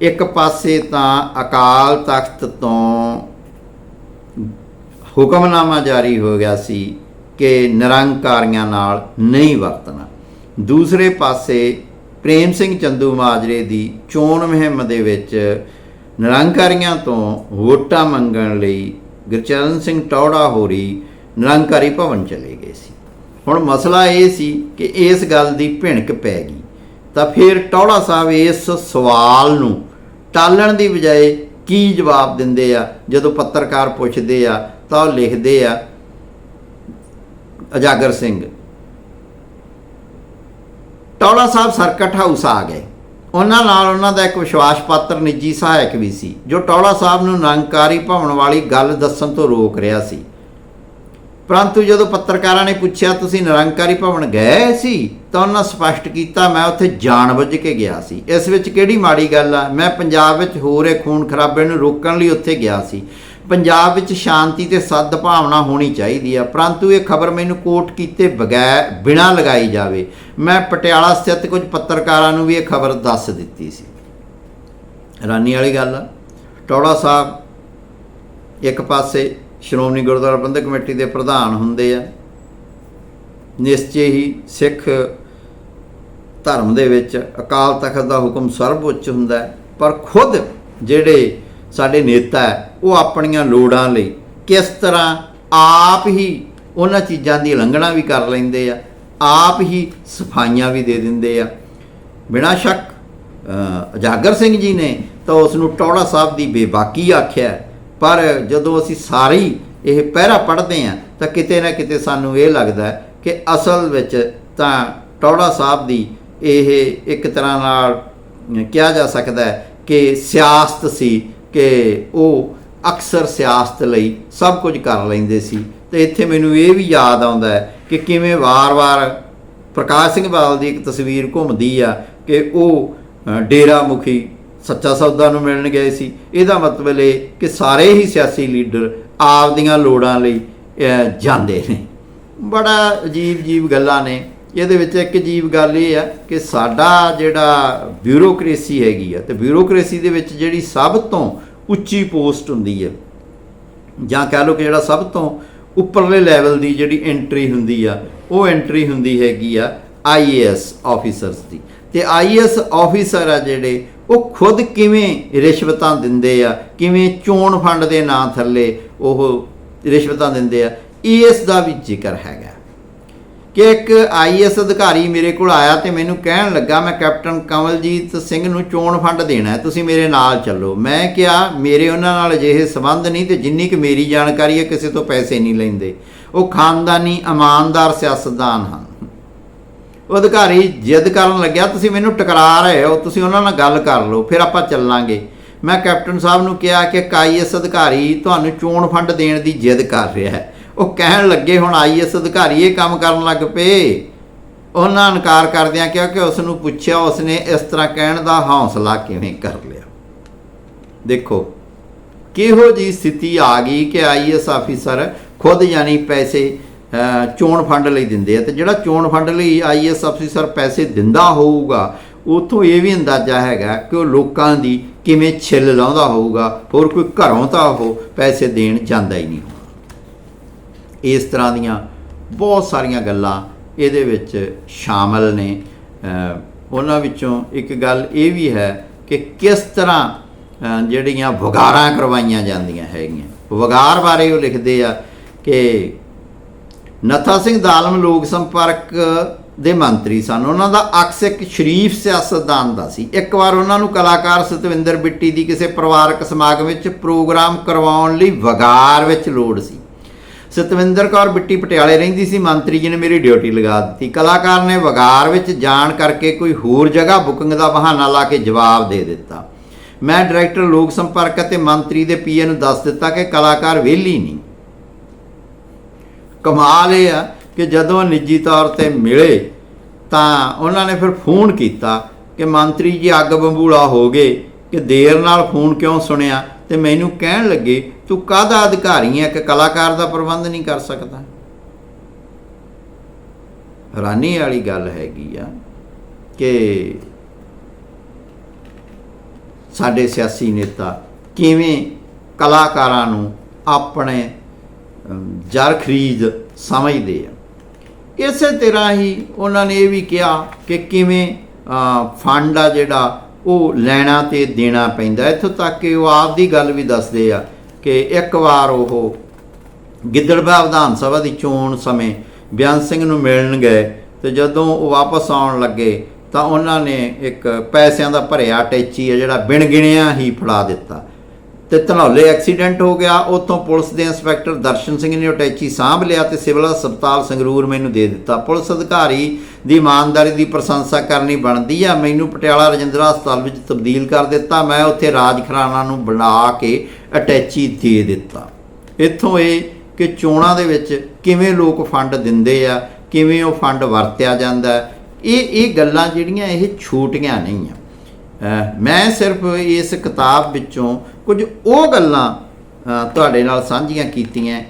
ਇੱਕ ਪਾਸੇ ਤਾਂ ਅਕਾਲ ਤਖਤ ਤੋਂ ਹੁਕਮਨਾਮਾ ਜਾਰੀ ਹੋ ਗਿਆ ਸੀ ਕਿ ਨਿਰੰਕਾਰੀਆਂ ਨਾਲ ਨਹੀਂ ਵਰਤਣਾ। ਦੂਸਰੇ ਪਾਸੇ ਪ੍ਰੇਮ ਸਿੰਘ ਚੰਦੂ ਮਾਜਰੇ ਦੀ ਚੋਣ ਮੁਹਿੰਮ ਦੇ ਵਿੱਚ ਨਿਰੰਕਾਰੀਆਂ ਤੋਂ ਵੋਟਾਂ ਮੰਗਣ ਲਈ ਗੁਰਚਰਨ ਸਿੰਘ ਟੌੜਾ ਹੋਰੀ ਨਿਰੰਕਾਰੀ ਭਵਨ ਚਲੇ ਗਏ ਸੀ। ਹੁਣ ਮਸਲਾ ਇਹ ਸੀ ਕਿ ਇਸ ਗੱਲ ਦੀ ਭਿਣਕ ਪੈ ਗਈ। ਤਾਂ ਫਿਰ ਟੌੜਾ ਸਾਹਿਬ ਇਸ ਸਵਾਲ ਨੂੰ ਟਾਲਣ ਦੀ ਬਜਾਏ ਕੀ ਜਵਾਬ ਦਿੰਦੇ ਆ? ਜਦੋਂ ਪੱਤਰਕਾਰ ਪੁੱਛਦੇ ਆ ਤਾਂ ਉਹ ਲਿਖਦੇ ਆ, ਅਜਾਗਰ ਸਿੰਘ ਟੌਲਾ ਸਾਹਿਬ ਸਰਕਟ ਹਾਊਸ ਆ ਗਏ। ਉਹਨਾਂ ਨਾਲ ਉਹਨਾਂ ਦਾ ਇੱਕ ਵਿਸ਼ਵਾਸ ਪਾਤਰ ਨਿੱਜੀ ਸਹਾਇਕ ਵੀ ਸੀ, ਜੋ ਟੌਲਾ ਸਾਹਿਬ ਨੂੰ ਨਿਰੰਕਾਰੀ ਭਵਨ ਵਾਲੀ ਗੱਲ ਦੱਸਣ ਤੋਂ ਰੋਕ ਰਿਹਾ ਸੀ। ਪਰੰਤੂ ਜਦੋਂ ਪੱਤਰਕਾਰਾਂ ਨੇ ਪੁੱਛਿਆ, ਤੁਸੀਂ ਨਿਰੰਕਾਰੀ ਭਵਨ ਗਏ ਸੀ? ਤਾਂ ਉਹਨਾਂ ਸਪਸ਼ਟ ਕੀਤਾ, ਮੈਂ ਉੱਥੇ ਜਾਣਬੁੱਝ ਕੇ ਗਿਆ ਸੀ। ਇਸ ਵਿੱਚ ਕਿਹੜੀ ਮਾੜੀ ਗੱਲ ਆ? ਮੈਂ ਪੰਜਾਬ ਵਿੱਚ ਹੋ ਰਹੇ ਖੂਨ ਖਰਾਬੇ ਨੂੰ ਰੋਕਣ ਲਈ ਉੱਥੇ ਗਿਆ ਸੀ। ਪੰਜਾਬ ਵਿੱਚ ਸ਼ਾਂਤੀ ਤੇ ਸਦਭਾਵਨਾ ਹੋਣੀ ਚਾਹੀਦੀ ਆ। ਪਰੰਤੂ ਇਹ ਖਬਰ ਮੈਨੂੰ ਕੋਟ ਕੀਤੇ ਬਗੈਰ ਬਿਨਾਂ ਲਗਾਈ ਜਾਵੇ, ਮੈਂ ਪਟਿਆਲਾ ਸਥਿਤ ਕੁਝ ਪੱਤਰਕਾਰਾਂ ਨੂੰ ਵੀ ਇਹ ਖਬਰ ਦੱਸ ਦਿੱਤੀ ਸੀ। ਹੈਰਾਨੀ ਵਾਲੀ ਗੱਲ ਆ। ਟੌੜਾ ਸਾਹਿਬ ਇੱਕ ਪਾਸੇ ਸ਼੍ਰੋਮਣੀ ਗੁਰਦੁਆਰਾ ਪ੍ਰਬੰਧਕ ਕਮੇਟੀ ਦੇ ਪ੍ਰਧਾਨ ਹੁੰਦੇ ਆ। ਨਿਸਚੇ ਹੀ ਸਿੱਖ ਧਰਮ ਦੇ ਵਿੱਚ ਅਕਾਲ ਤਖਤ ਦਾ ਹੁਕਮ ਸਰਵਉੱਚ ਹੁੰਦਾ ਹੈ। ਪਰ ਖੁਦ ਜਿਹੜੇ ਸਾਡੇ ਨੇਤਾ ਹੈ ਉਹ ਆਪਣੀਆਂ ਲੋੜਾਂ ਲਈ ਕਿਸ ਤਰ੍ਹਾਂ ਆਪ ਹੀ ਉਹਨਾਂ ਚੀਜ਼ਾਂ ਦੀ ਉਲੰਘਣਾ ਵੀ ਕਰ ਲੈਂਦੇ ਆ ਆਪ ਹੀ ਸਫਾਈਆਂ ਵੀ ਦੇ ਦਿੰਦੇ ਆ। ਬਿਨਾਂ ਸ਼ੱਕ ਅ, ਉਜਾਗਰ ਸਿੰਘ ਜੀ ਨੇ ਤਾਂ ਉਸ ਨੂੰ ਟੌੜਾ ਸਾਹਿਬ ਦੀ ਬੇਬਾਕੀ ਆਖਿਆ ਪਰ ਜਦੋਂ ਅਸੀਂ ਸਾਰੀ ਇਹ ਪਹਿਰਾ ਪੜ੍ਹਦੇ ਹਾਂ ਤਾਂ ਕਿਤੇ ਨਾ ਕਿਤੇ ਸਾਨੂੰ ਇਹ ਲੱਗਦਾ ਕਿ ਅਸਲ ਵਿੱਚ ਤਾਂ ਟੌੜਾ ਸਾਹਿਬ ਦੀ ਇਹ ਇੱਕ ਤਰ੍ਹਾਂ ਨਾਲ ਕਿਹਾ ਜਾ ਸਕਦਾ ਕਿ ਸਿਆਸਤ ਸੀ। ਕਿ ਉਹ ਅਕਸਰ ਸਿਆਸਤ ਲਈ ਸਭ ਕੁਝ ਕਰ ਲੈਂਦੇ ਸੀ। ਤੇ ਇੱਥੇ ਮੈਨੂੰ ਇਹ ਵੀ ਯਾਦ ਆਉਂਦਾ ਹੈ ਕਿ ਕਿਵੇਂ ਵਾਰ-ਵਾਰ ਪ੍ਰਕਾਸ਼ ਸਿੰਘ ਬਾਦਲ ਦੀ ਇੱਕ ਤਸਵੀਰ ਘੁੰਮਦੀ ਆ ਕਿ ਉਹ ਡੇਰਾ ਮੁਖੀ ਸੱਚਾ ਸੌਦਾ ਨੂੰ ਮਿਲਣ ਗਏ ਸੀ। ਇਹਦਾ ਮਤਲਬ ਇਹ ਕਿ ਸਾਰੇ ਹੀ ਸਿਆਸੀ ਲੀਡਰ ਆਪਦੀਆਂ ਲੋੜਾਂ ਲਈ ਜਾਂਦੇ ਨੇ। ਬੜਾ ਅਜੀਬ ਅਜੀਬ ਗੱਲਾਂ ਨੇ। ਇਹਦੇ ਵਿੱਚ ਇੱਕ ਅਜੀਬ ਗੱਲ ਇਹ ਆ ਕਿ ਸਾਡਾ ਜਿਹੜਾ ਬਿਊਰੋਕ੍ਰੇਸੀ ਹੈਗੀ ਆ, ਤੇ ਬਿਊਰੋਕ੍ਰੇਸੀ ਦੇ ਵਿੱਚ ਜਿਹੜੀ ਸਭ ਤੋਂ ਉੱਚੀ ਪੋਸਟ ਹੁੰਦੀ ਹੈ ਜਾਂ ਕਹਿ ਲਓ ਕਿ ਜਿਹੜਾ ਸਭ ਤੋਂ ਉੱਪਰਲੇ ਲੈਵਲ ਦੀ ਜਿਹੜੀ ਐਂਟਰੀ ਹੁੰਦੀ ਆ, ਉਹ ਐਂਟਰੀ ਹੁੰਦੀ ਹੈਗੀ ਆ ਆਈਏਐਸ ਆਫੀਸਰਸ ਦੀ। ਤੇ ਆਈਏਐਸ ਆਫੀਸਰ ਆ ਜਿਹੜੇ, ਉਹ ਖੁਦ ਕਿਵੇਂ ਰਿਸ਼ਵਤਾਂ ਦਿੰਦੇ ਆ, ਕਿਵੇਂ ਚੋਣ ਫੰਡ ਦੇ ਨਾਂ ਥੱਲੇ ਉਹ ਰਿਸ਼ਵਤਾਂ ਦਿੰਦੇ ਆ ਇਸ ਦਾ ਵੀ ਜ਼ਿਕਰ ਹੈਗਾ। ਕਿ ਇੱਕ ਆਈਐਸ ਅਧਿਕਾਰੀ ਮੇਰੇ ਕੋਲ ਆਇਆ ਤੇ ਮੈਨੂੰ ਕਹਿਣ ਲੱਗਾ, ਮੈਂ ਕੈਪਟਨ ਕਮਲਜੀਤ ਸਿੰਘ ਨੂੰ ਚੋਣ ਫੰਡ ਦੇਣਾ ਹੈ, ਤੁਸੀਂ ਮੇਰੇ ਨਾਲ ਚੱਲੋ। ਮੈਂ ਕਿਹਾ, ਮੇਰੇ ਉਹਨਾਂ ਨਾਲ ਅਜਿਹੇ ਸੰਬੰਧ ਨਹੀਂ ਤੇ ਜਿੰਨੀ ਕਿ ਮੇਰੀ ਜਾਣਕਾਰੀ ਹੈ, ਕਿਸੇ ਤੋਂ ਪੈਸੇ ਨਹੀਂ ਲੈਂਦੇ। ਉਹ ਖਾਨਦਾਨੀ, ਇਮਾਨਦਾਰ, ਸਿਆਸਤਦਾਨ ਹਨ। ਉਹ ਅਧਿਕਾਰੀ ਜਿੱਦ ਕਰਨ ਲੱਗਿਆ, ਤੁਸੀਂ ਮੈਨੂੰ ਟਕਰਾ ਰਹੇ ਹੋ, ਤੁਸੀਂ ਉਹਨਾਂ ਨਾਲ ਗੱਲ ਕਰ ਲਓ, ਫਿਰ ਆਪਾਂ ਚੱਲਾਂਗੇ। ਮੈਂ ਕੈਪਟਨ ਸਾਹਿਬ ਨੂੰ ਕਿਹਾ ਕਿ ਇੱਕ ਆਈਐਸ ਅਧਿਕਾਰੀ ਤੁਹਾਨੂੰ ਚੋਣ ਫੰਡ ਦੇਣ ਦੀ ਜਿੱਦ ਕਰ ਰਿਹਾ ਹੈ। ਉਹ ਕਹਿਣ ਲੱਗੇ, ਹੁਣ ਆਈਐਸ ਅਧਿਕਾਰੀ ਇਹ ਕੰਮ ਕਰਨ ਲੱਗ ਪਏ। ਉਹਨਾਂ ਇਨਕਾਰ ਕਰਦਿਆਂ ਕਿਹਾ ਕਿ ਉਸ ਨੂੰ ਪੁੱਛਿਆ, ਉਸਨੇ ਇਸ ਤਰ੍ਹਾਂ ਕਹਿਣ ਦਾ ਹੌਸਲਾ ਕਿਵੇਂ ਕਰ ਲਿਆ? ਦੇਖੋ, ਕਿਹੋ ਜੀ ਸਥਿਤੀ ਆ ਗਈ ਕਿ ਆਈਐਸ ਆਫੀਸਰ ਖੁਦ ਯਾਨੀ ਪੈਸੇ ਚੋਣ ਫੰਡ ਲਈ ਦਿੰਦੇ ਆ ਤੇ ਜਿਹੜਾ ਚੋਣ ਫੰਡ ਲਈ ਆਈਐਸ ਅਫਸਰ ਪੈਸੇ ਦਿੰਦਾ ਹੋਊਗਾ, ਉਥੋਂ ਇਹ ਵੀ ਅੰਦਾਜ਼ਾ ਹੈਗਾ ਕਿ ਉਹ ਲੋਕਾਂ ਦੀ ਕਿਵੇਂ ਛਿੱਲ ਲਾਉਂਦਾ ਹੋਊਗਾ, ਹੋਰ ਕੋਈ ਘਰੋਂ ਤਾਂ ਉਹ ਪੈਸੇ ਦੇਣ ਜਾਂਦਾ ਹੀ ਨਹੀਂ ਇਸ ਤਰ੍ਹਾਂ ਦੀਆਂ ਬਹੁਤ ਸਾਰੀਆਂ ਗੱਲਾਂ ਇਹਦੇ ਵਿੱਚ ਸ਼ਾਮਲ ਨੇ। ਉਹਨਾਂ ਵਿੱਚੋਂ ਇੱਕ ਗੱਲ ਇਹ ਵੀ ਹੈ ਕਿ ਕਿਸ ਤਰ੍ਹਾਂ ਜਿਹੜੀਆਂ ਵਗਾਰਾਂ ਕਰਵਾਈਆਂ ਜਾਂਦੀਆਂ ਹੈਗੀਆਂ। ਵਗਾਰ ਬਾਰੇ ਉਹ ਲਿਖਦੇ ਆ ਕਿ ਨਥਾ ਸਿੰਘ ਦਾਲਮ ਲੋਕ ਸੰਪਰਕ ਦੇ ਮੰਤਰੀ ਸਨ। ਉਹਨਾਂ ਦਾ ਅਕਸ ਇੱਕ ਸ਼ਰੀਫ ਸਿਆਸਤਦਾਨ ਦਾ ਸੀ। ਇੱਕ ਵਾਰ ਉਹਨਾਂ ਨੂੰ ਕਲਾਕਾਰ ਸਤਵਿੰਦਰ ਬਿੱਟੀ ਦੀ ਕਿਸੇ ਪਰਿਵਾਰਕ ਸਮਾਗਮ ਵਿੱਚ ਪ੍ਰੋਗਰਾਮ ਕਰਵਾਉਣ ਲਈ ਵਗਾਰ ਵਿੱਚ ਲੋੜ ਸੀ। ਸਤਵਿੰਦਰ ਕੌਰ ਬਿੱਟੀ ਪਟਿਆਲੇ ਰਹਿੰਦੀ ਸੀ। ਮੰਤਰੀ ਜੀ ਨੇ ਮੇਰੀ ਡਿਊਟੀ ਲਗਾ ਦਿੱਤੀ। ਕਲਾਕਾਰ ਨੇ ਵਗਾਰ ਵਿੱਚ ਜਾਣ ਕਰਕੇ ਕੋਈ ਹੋਰ ਜਗ੍ਹਾ ਬੁਕਿੰਗ ਦਾ ਬਹਾਨਾ ਲਾ ਕੇ ਜਵਾਬ ਦੇ ਦਿੱਤਾ। ਮੈਂ ਡਾਇਰੈਕਟਰ ਲੋਕ ਸੰਪਰਕ ਅਤੇ ਮੰਤਰੀ ਦੇ ਪੀਏ ਨੂੰ ਦੱਸ ਦਿੱਤਾ ਕਿ ਕਲਾਕਾਰ ਵਿਹਲੀ ਨਹੀਂ। ਕਮਾਲ ਇਹ ਆ ਕਿ ਜਦੋਂ ਨਿੱਜੀ ਤੌਰ ਤੇ ਮਿਲੇ ਤਾਂ ਉਹਨਾਂ ਨੇ ਫਿਰ ਫੋਨ ਕੀਤਾ ਕਿ ਮੰਤਰੀ ਜੀ ਅੱਗ ਬੰਬੂਲਾ ਹੋ ਗਏ। ਕਿ ਦੇਰ ਨਾਲ ਫੋਨ ਕਿਉਂ ਸੁਣਿਆ? ਤੇ ਮੈਨੂੰ ਕਹਿਣ ਲੱਗੇ, ਤੂੰ ਕਾਹਦਾ ਅਧਿਕਾਰੀ ਹੈ ਕਿ ਕਲਾਕਾਰ ਦਾ ਪ੍ਰਬੰਧ ਨਹੀਂ ਕਰ ਸਕਦਾ? ਹੈਰਾਨੀ ਵਾਲੀ ਗੱਲ ਹੈਗੀ ਆ ਕਿ ਸਾਡੇ ਸਿਆਸੀ ਨੇਤਾ ਕਿਵੇਂ ਕਲਾਕਾਰਾਂ ਨੂੰ ਆਪਣੇ ਜਰ ਖਰੀਦ ਸਮਝਦੇ ਆ। ਇਸੇ ਤਰ੍ਹਾਂ ਹੀ ਉਹਨਾਂ ਨੇ ਇਹ ਵੀ ਕਿਹਾ ਕਿ ਕਿਵੇਂ ਫੰਡ ਆ ਜਿਹੜਾ ਉਹ ਲੈਣਾ ਤੇ ਦੇਣਾ ਪੈਂਦਾ। ਇੱਥੋਂ ਤੱਕ ਕਿ ਉਹ ਆਪ ਦੀ ਗੱਲ ਵੀ ਦੱਸਦੇ ਆ ਕਿ ਇੱਕ ਵਾਰ ਉਹ ਗਿੱਦੜਬਾਹ ਵਿਧਾਨ ਸਭਾ ਦੀ ਚੋਣ ਸਮੇਂ ਬਿਆਨ ਸਿੰਘ ਨੂੰ ਮਿਲਣ ਗਏ ਤੇ ਜਦੋਂ ਉਹ ਵਾਪਸ ਆਉਣ ਲੱਗੇ ਤਾਂ ਉਹਨਾਂ ਨੇ ਇੱਕ ਪੈਸਿਆਂ ਦਾ ਭਰਿਆ ਟੈਚੀ ਹੈ ਜਿਹੜਾ ਬਿਨ ਗਿਣਿਆ ਹੀ ਫੜਾ ਦਿੱਤਾ। ਤੇ ਧਨੌਲੇ ਐਕਸੀਡੈਂਟ ਹੋ ਗਿਆ। ਉੱਥੋਂ ਪੁਲਿਸ ਦੇ ਇੰਸਪੈਕਟਰ ਦਰਸ਼ਨ ਸਿੰਘ ਨੇ ਅਟੈਚੀ ਸਾਂਭ ਲਿਆ ਤੇ ਸਿਵਲ ਹਸਪਤਾਲ ਸੰਗਰੂਰ ਮੈਨੂੰ ਦੇ ਦਿੱਤਾ। ਪੁਲਿਸ ਅਧਿਕਾਰੀ ਦੀ ਇਮਾਨਦਾਰੀ ਦੀ ਪ੍ਰਸ਼ੰਸਾ ਕਰਨੀ ਬਣਦੀ ਆ। ਮੈਨੂੰ ਪਟਿਆਲਾ ਰਜਿੰਦਰਾ ਹਸਪਤਾਲ ਵਿੱਚ ਤਬਦੀਲ ਕਰ ਦਿੱਤਾ। ਮੈਂ ਉੱਥੇ ਰਾਜ ਖਰਾਣਾ ਨੂੰ ਬਣਾ ਕੇ ਅਟੈਚੀ ਦੇ ਦਿੱਤਾ। ਇੱਥੋਂ ਇਹ ਕਿ ਚੋਣਾਂ ਦੇ ਵਿੱਚ ਕਿਵੇਂ ਲੋਕ ਫੰਡ ਦਿੰਦੇ ਆ, ਕਿਵੇਂ ਉਹ ਫੰਡ ਵਰਤਿਆ ਜਾਂਦਾ। ਇਹ ਇਹ ਗੱਲਾਂ ਜਿਹੜੀਆਂ ਇਹ ਛੋਟੀਆਂ ਨਹੀਂ ਆ। ਮੈਂ ਸਿਰਫ ਇਸ ਕਿਤਾਬ ਵਿੱਚੋਂ ਕੁਝ ਉਹ ਗੱਲਾਂ ਤੁਹਾਡੇ ਨਾਲ ਸਾਂਝੀਆਂ ਕੀਤੀਆਂ